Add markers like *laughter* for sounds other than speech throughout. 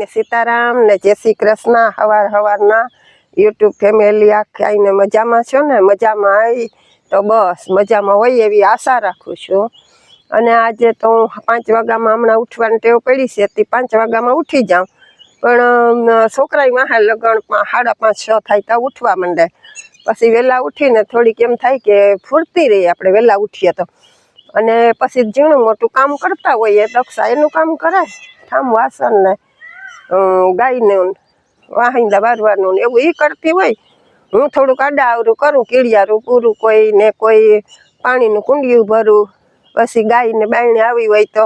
બધાને સીતારામ ને જય શ્રી કૃષ્ણ, હવાર હવારના યુટ્યુબ ફેમિલી આખી આવીને મજામાં છો ને? મજામાં આવી તો બસ, મજામાં હોય એવી આશા રાખું છું. અને આજે તો હું પાંચ વાગ્યામાં હમણાં ઉઠવાની ટેવ પડી છે, તે પાંચ વાગ્યામાં ઉઠી જાઉં. પણ છોકરાએ માહે લગણમાં સાડા પાંચ, છ થાય તો ઉઠવા માંડે. પછી વહેલા ઉઠીને થોડીક એમ થાય કે ફૂરતી રહીએ આપણે વહેલા ઉઠીએ તો. અને પછી ઝીણું મોટું કામ કરતા હોઈએ, દક્ષા એનું કામ કરે ઠામ વાસણ ને ગાયને વાહિંદા વારવાનું ને એવું એ કરતી હોય. હું થોડુંક આડા આવરું કરું કીડિયારું પૂરું કોઈ ને કોઈ પાણીનું કુંડિયું ભરું. પછી ગાયને બાયણે આવી હોય તો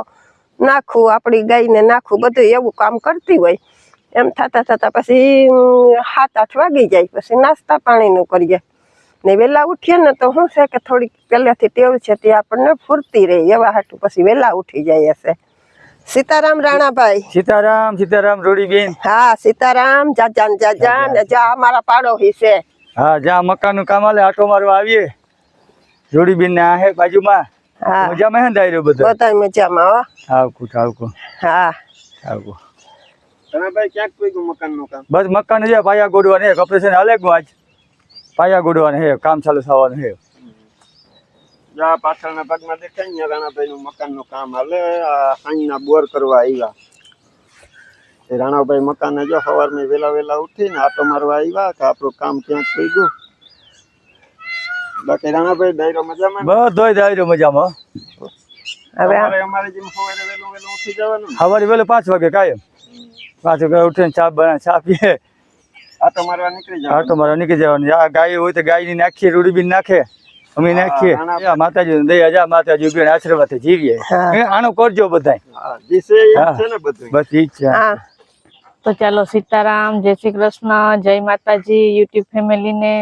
નાખવું આપણી ગાયને નાખવું બધું એવું કામ કરતી હોય. એમ થતાં થતાં પછી સાત આઠ વાગી જાય, પછી નાસ્તા પાણીનું કરીએ. ને વહેલા ઉઠીએ ને તો શું છે કે થોડીક પહેલેથી ટેવ છે તે આપણને ફૂરતી રહે, એવા હાટું પછી વહેલા ઉઠી જાય હશે. સીતારામ રાણાભાઈ. સીતારામ સીતારામ રોડીબેન. હા સીતારામ જાજાન જાજાન ને જા અમારા પાડોશી છે હા જ્યાં મકાનનું કામ હાલે આટો મારવા આવીએ. રોડીબેન ને આ હે બાજુમાં. હા. મજામાં હે ને દાયરો બધો? બધા મજામાં હો. ઠાવકું ઠાવકું. હા. ઠાવકું તમે ભાઈ ક્યાંક મકાન મકાનનું કામ? બસ મકાન છે પાયા ગોડવાનું હે ઓપરેશન અલગ આજ. પાયા ગોડવાનું હે કામ ચાલુ થવાનું હે. જ્યાં પાછળના ભાગમાં દેખાય ને રાણાભાઈ નું મકાનનું કામ હાલે. આ સાંજના બોર કરવા આવ્યા એ રાણાભાઈ મકાને જો સવારમાં વેલા વેલા ઉઠીને આટો મારવા આવ્યા કે આપણું કામ ક્યાંક ગયું. બાકી રાણાભાઈ ડાયરો મજામાં બધો ડાયરો મજામાં. હવે આ- અમારે જેમ સવારે વહેલું વહેલું ઉઠી જવાનું સવારે વહેલો પાંચ વાગે કાયમ. પાંચ વાગે ઉઠીને ચા બના ચા પીએ. આટો મારવા નીકળી જવાનું. આટો મારવા નીકળી જવાનું. આ ગાય હોય તો ગાયની નાખીએ રોડીબેન નાખે. અમે નાખીએ. આ માતાજી દયા જા માતાજી ઊભી આશીર્વાદથી જીવીએ. આનો કરજો બધાય. હા, જે છે એ હા. છે ને બધું બસ ઈ છે. તો ચાલો સીતારામ જય શ્રી કૃષ્ણ જય માતાજી યુટ્યુબ ફેમિલીને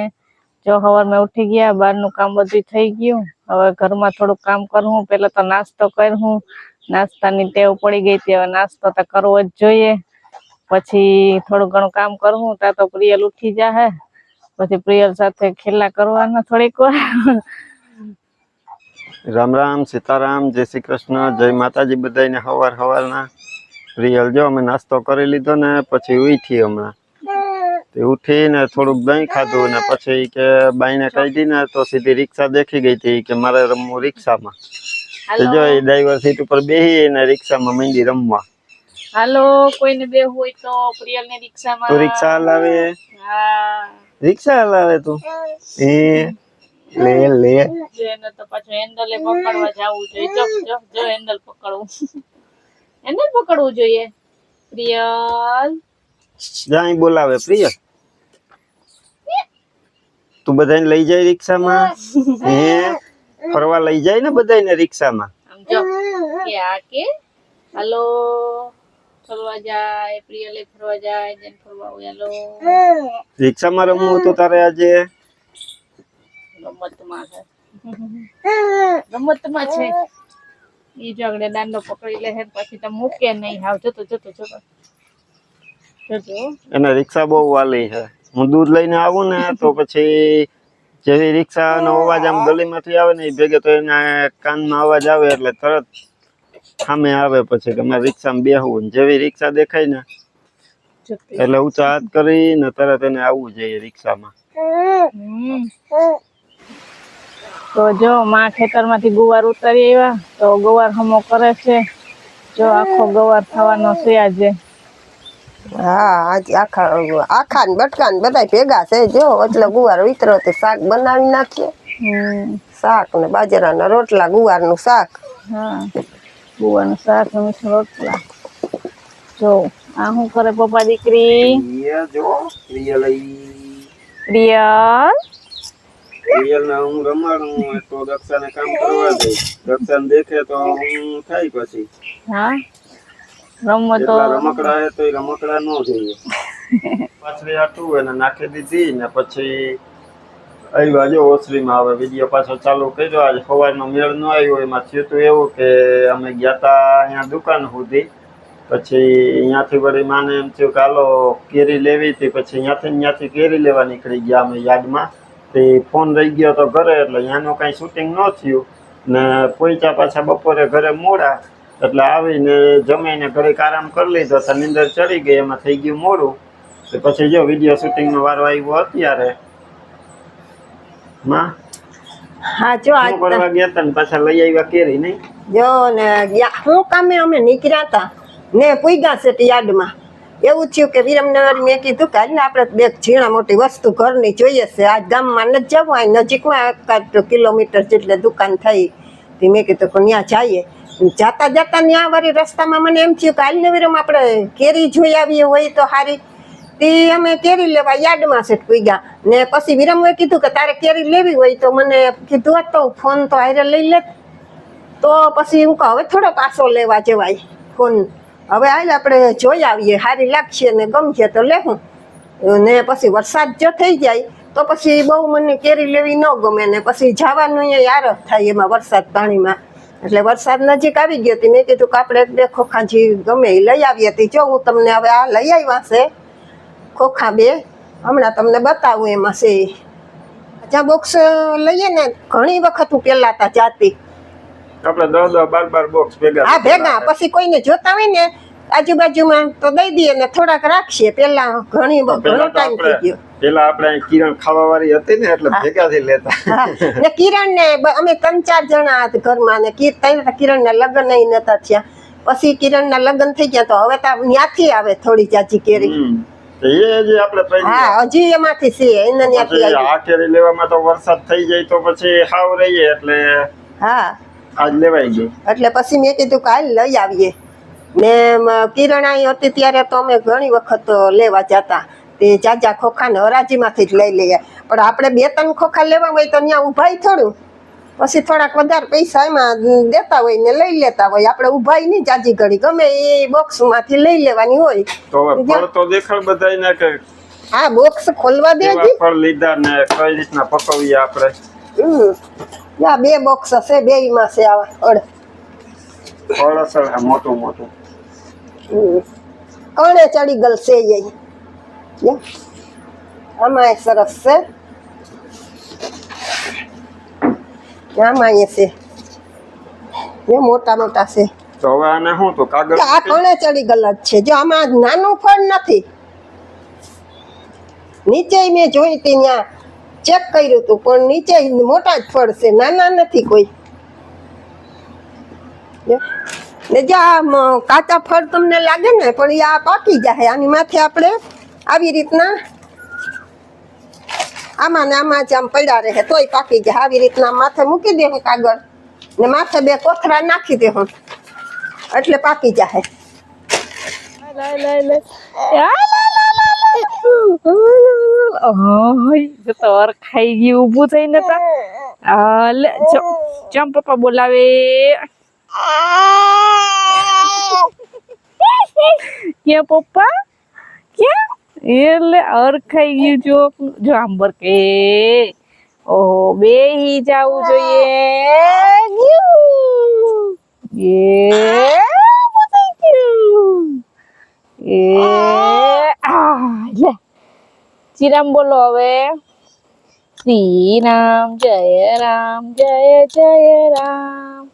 જો સવારમાં ઉઠી ગયા બહારનું કામ બધું થઈ ગયું. હવે ઘરમાં થોડું કામ કરવું પેલા તો નાસ્તો કરું નાસ્તાની ટેવ પડી ગઈ હતી હવે નાસ્તો તો કરવો જ જોઈએ. પછી થોડું ઘણું કામ કરવું ત્યાં તો પ્રિયલ ઉઠી જાહે. પછી પ્રિયલ સાથે ખેલા કરવાના થોડીક વાર. રામ રામ સીતારામ જય શ્રી કૃષ્ણ જય માતાજી બધાને હવાર હવારના. પ્રિયલ જો અમે નાસ્તો કરી લીધો ને પછી ઉઠી હમણાં. તે ઉઠીને થોડુંક દહીં ખાધું ને પછી કે બાઈને કહી ને તો સીધી રિક્ષા દેખી ગઈ હતી કે મારે રમવું રિક્ષામાં. જો એ ડ્રાઈવર સીટ ઉપર બેસી ને રિક્ષામાં માંડી રમવા. હાલો કોઈને બે હોય તો પ્રિયલ ને તું રિક્ષામાં રિક્ષા હલાવે. હા. રિક્ષા હલાવે તું? એ લે લે જો એને તો પાછું હેન્ડલે પકડવા જવું જોઈએ. જો જો જો હેન્ડલ પકડવું. હેન્ડલ પકડવું જોઈએ. પ્રિયલ. જાય બોલાવે. પ્રિય તું બધાને લઈ જાય રિક્ષામાં? હે? ફરવા લઈ જાય ને બધાને રિક્ષામાં? આમ જો કે આ કે? હાલો. ફરવા જાય પ્રિયલે ફરવા જાય જેન ફરવા હોય હાલો રિક્ષામાં રમવું હતું તારે આજે? રમતમાં છે. રમતમાં છે. ઈ જો આગળ દાંડો પકડી લે હે પછી તો મૂકે નહીં. હાવ જતો જતો જતો. જતો એને રિક્ષા બહુ વાલી છે. હું દૂધ લઈને આવું ને તો પછી જેવી રિક્ષાનો અવાજ આમ ગલીમાંથી આવે ને એ ભેગે તો એના કાનમાં અવાજ આવે એટલે તરત સામે આવે પછી કે મારે રિક્ષામાં બેહવું ને જેવી રિક્ષા દેખાય ને એટલે ઊંચા હાથ કરીને તરત એને આવવું જોઈએ રિક્ષામાં. તો જો માં ખેતરમાંથી ગુવાર ઉતારી આવ્યા તો ગુવાર હમો કરે છે. જો આખો ગુવાર થવાનો છે આજે. હા આજે આખા આખા ને બટકા ને બધા ભેગા છે જો એટલે ગુવાર વિતરો તે શાક બનાવી નાખીએ. હમ. શાક ને બાજરાના રોટલા ગુવારનું શાક. હા. ગુવારનું શાક ને મીઠું રોટલા જો આ હું કરે પપ્પા દીકરી? જો રિયલ પ્રિયલ રિયલ ને હું રમાડું તો દક્ષાને કામ કરવા દે. દક્ષાને દેખે તો હું થાય પછી. હા? રમવો તો. રમકડા હે તો *laughs* એ રમકડા નો જોઈએ. પાછળ આટું એને નાખી દીધી ને પછી આવ્યા. જો ઓસરીમાં આવે વીડિયો પાછો ચાલુ કર્યો. આજે સવારનો મેળ ન આવ્યો. એમાં થયું હતું એવું કે અમે ગયા તા અહીંયા દુકાન સુધી. પછી અહીંયાથી વળી માને એમ થયું કે હાલો, કેરી લેવી હતી. પછી અહીંયાથી ત્યાંથી કેરી લેવા નીકળી ગયા અમે યાદમાં. તે ફોન રહી ગયો તો ઘરે, એટલે અહીંયાનું કાંઈ શૂટિંગ ન થયું. ને પહોંચ્યા પાછા બપોરે ઘરે મોડા. એટલે આવીને જમીને ઘડીક આરામ કરી લીધો. તો નીંદર ચડી ગઈ. એમાં થઈ ગયું મોડું. તો પછી જો વીડિયો શૂટિંગનો વારો આવ્યો અત્યારે માં? હા જો આજ ગયા ને? પાછા લઈ આવ્યા કેરી નહીં? જો ને ગયા હું કામે અમે નીકળ્યા હતા ને પૂગ્યા છે તે યાર્ડમાં એવું થયું કે વિરમનગર મેં કીધું કે હાલ આપણે બે ઝીણા મોટી વસ્તુ ઘરની જોઈએ છે. આજ ગામમાં નથી જવું આ નજીકમાં એકાદ કિલોમીટર જેટલે દુકાન થઈ. તે મેં કીધું કે ત્યાં જઈએ. જાતા જાતા ત્યાં વળી રસ્તામાં મને એમ થયું કે હાલ ને વિરમ આપણે કેરી જોઈ આવીએ હોય તો સારી તે અમે કેરી લેવા યાર્ડમાં છે પૂગ્યા. ને પછી વિરમએ કીધું કે તારે કેરી લેવી હોય તો મને કીધું હોત તો ફોન તો હારે લઈ લે તો પછી હું કહું, હવે થોડો પાછો લેવા જવાય ફોન. હવે હાલ આપણે જોઈ આવીએ સારી લાગશે ને ગમશે તો લેવું ને પછી વરસાદ જો થઈ જાય, તો પછી બહુ મને કેરી લેવી ન ગમે ને પછી જવાનું એ યાર થાય એમાં વરસાદ પાણીમાં. એટલે વરસાદ નજીક આવી ગયો હતી. મેં કીધું કે આપણે એક બે ખોખાજી ગમે એ લઈ આવી હતી જો હું તમને હવે આ લઈ આવ્યા છે ખોખા બે. હમણાં તમને બતાવું એમાં છે. જ્યાં બોક્સ લઈએ ને ઘણી વખત હું પહેલા તા જાતી. આપણે દસ દસ બાર બાર બોક્સ ભેગા હા ભેગા. પછી કોઈને જોતા હોય ને આજુબાજુમાં તો દઈ દઈએ ને થોડાક રાખીએ. પેલા ઘણી ઘણો ટાઈમ થઈ ગયો. પેલા આપણે કિરણ ખાવા વાળી હતી ને એટલે ભેગાથી લેતા. હા. ને કિરણ ને અમે ત્રણ ચાર જણા હતા ઘરમાં ને કિરણ ના લગ્ન નતા થયા. પછી કિરણ ના લગ્ન થઈ ગયા તો હવે તો ત્યાંથી આવે થોડી જાજી કેરી. એ જે આપણે હા હજી એમાંથી છે એને ત્યાંથી આ કેરી લેવામાં તો વરસાદ થઈ જાય તો પછી હાવ રહીએ એટલે હા. આજ લેવાઈ ગઈ એટલે પછી મેં કીધું કે હાલ લઈ આવીએ. ને મ, કિરણ અહીં હતી ત્યારે તો અમે ઘણી વખત લેવા જતા. તે જાજા ખોખા ને હરાજીમાંથી જ લઈ લઈએ. પણ આપણે બે ત્રણ ખોખા લેવા હોય તો ત્યાં ઉભાઈ થોડું. પછી થોડાક વધારે પૈસા એમાં દેતા હોય ને લઈ લેતા હોય. આપણે ઊભા નહીં જાજી ઘડી. ગમે એ બોક્સમાંથી લઈ લેવાની હોય. તો ફળ તો દેખાડ બધાયને કે હા બોક્સ ખોલવા દેજી. ફળ લીધા ને કઈ રીતના પકવીએ આપણે? હમ. યા બે બોક્સ હશે બે માં છે આવા. અડ. ફળ અસર આ મોટું મોટું. કણે ચડી ગલ છે એ. આમાં સરસ છે. આમાં એ છે એ મોટા મોટા છે. તો હવે આને શું તો કાગળ આ કણે ચડી ગલ છે. જો આમાં નાનું ફળ નથી. નીચે મેં જોઈ હતી ત્યાં ચેક કર્યું હતું પણ નીચે મોટા જ ફળ છે. નાના નથી કોઈ. ને જે આ કાચા ફળ તમને લાગે ને પણ એ આ પાકી જાય. આની માથે આપણે આવી રીતના આમાં ને આમાં જ આમ પડ્યા રહે તોય પાકી જાય આવી રીતના માથે મૂકી દે કાગળ ને માથે બે કોથરા નાખી દે એટલે પાકી જાય ખાઈ ગયું ઊભું થઈને તા. આ લે ચમ પપ્પા બોલાવે. ક્યાં પપ્પા? ક્યાં? એટલે અરખાઈ ગયું જો જો આંબર કે ઓહો બેહી જાવું જોઈએ. એ. આ શ્રીરામ બોલો હવે. શ્રી રામ જય રામ, જય જય રામ.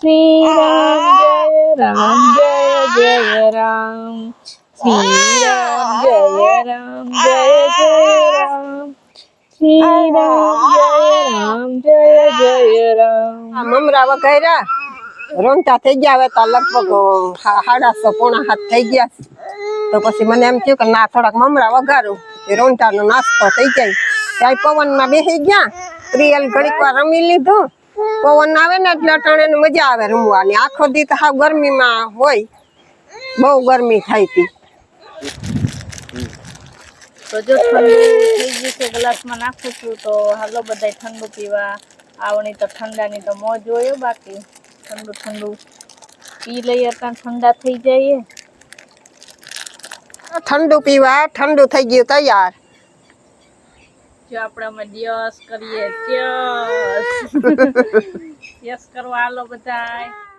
શ્રી રામ જય રામ, જય જય રામ. શ્રી રામ જય રામ જય જય રામ શ્રી રામ જય રામ જય જય રામ રોંટા થઈ ગયા હવે તો લગભગ, હા- સાડાસો પોણા હાથ થઈ ગયા. તો પછી મને એમ થયું કે ના, થોડાક મમરા વઘારું. એ રોંટાનો નાસ્તો થઈ જાય. ત્યાં પવનમાં બેસી ગયા. પ્રિયલ ઘડીક વાર રમી લીધું. પવન આવે ને એટલે અટાણે મજા આવે રમવાની. આખો દી તો હાવ ગરમીમાં હોય. બહુ ગરમી થાય હતી તો જો ઠંડુ થઈ ગયું છે ગ્લાસમાં નાખું છું તો હાલો બધાય ઠંડુ પીવા. આવણી તો ઠંડાની તો મોજ હોય બાકી. ઠંડુ ઠંડુ પી લઈએ ત્યાં ઠંડા થઈ જઈએ. ઠંડુ પીવા ઠંડુ થઈ ગયું તૈયાર. જો આપણે અમે યસ કરીએ યસ *laughs* યસ કરવા હાલો બધાય.